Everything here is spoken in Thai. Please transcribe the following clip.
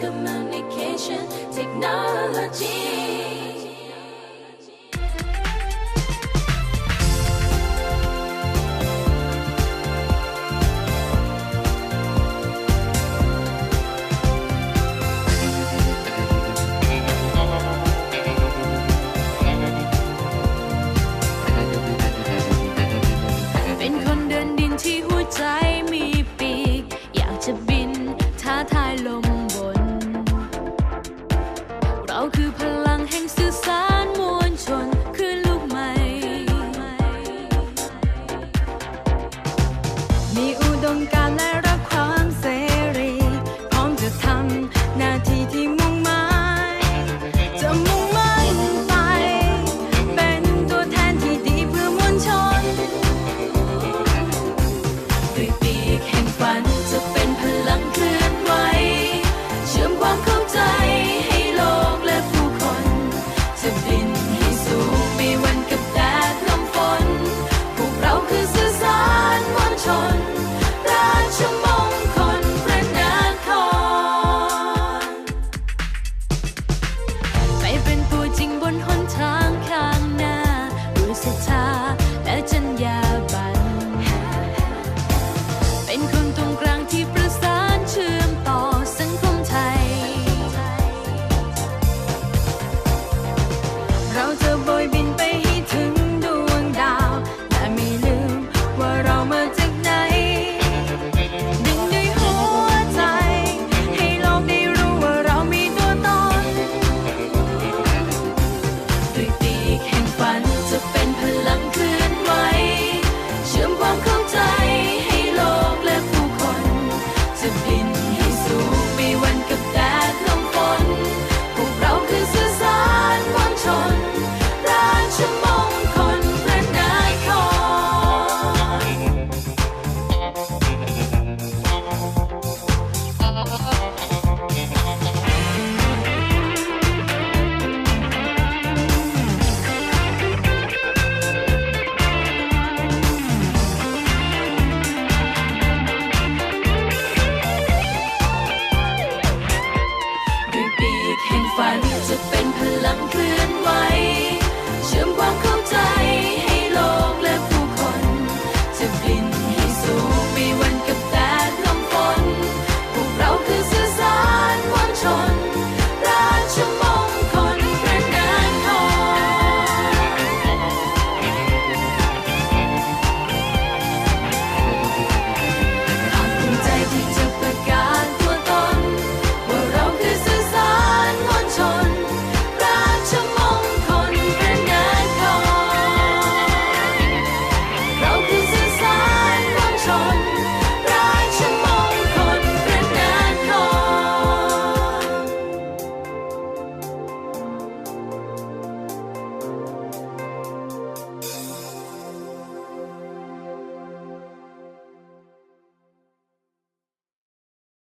communication technology. จะบินท้าทายลม in Cười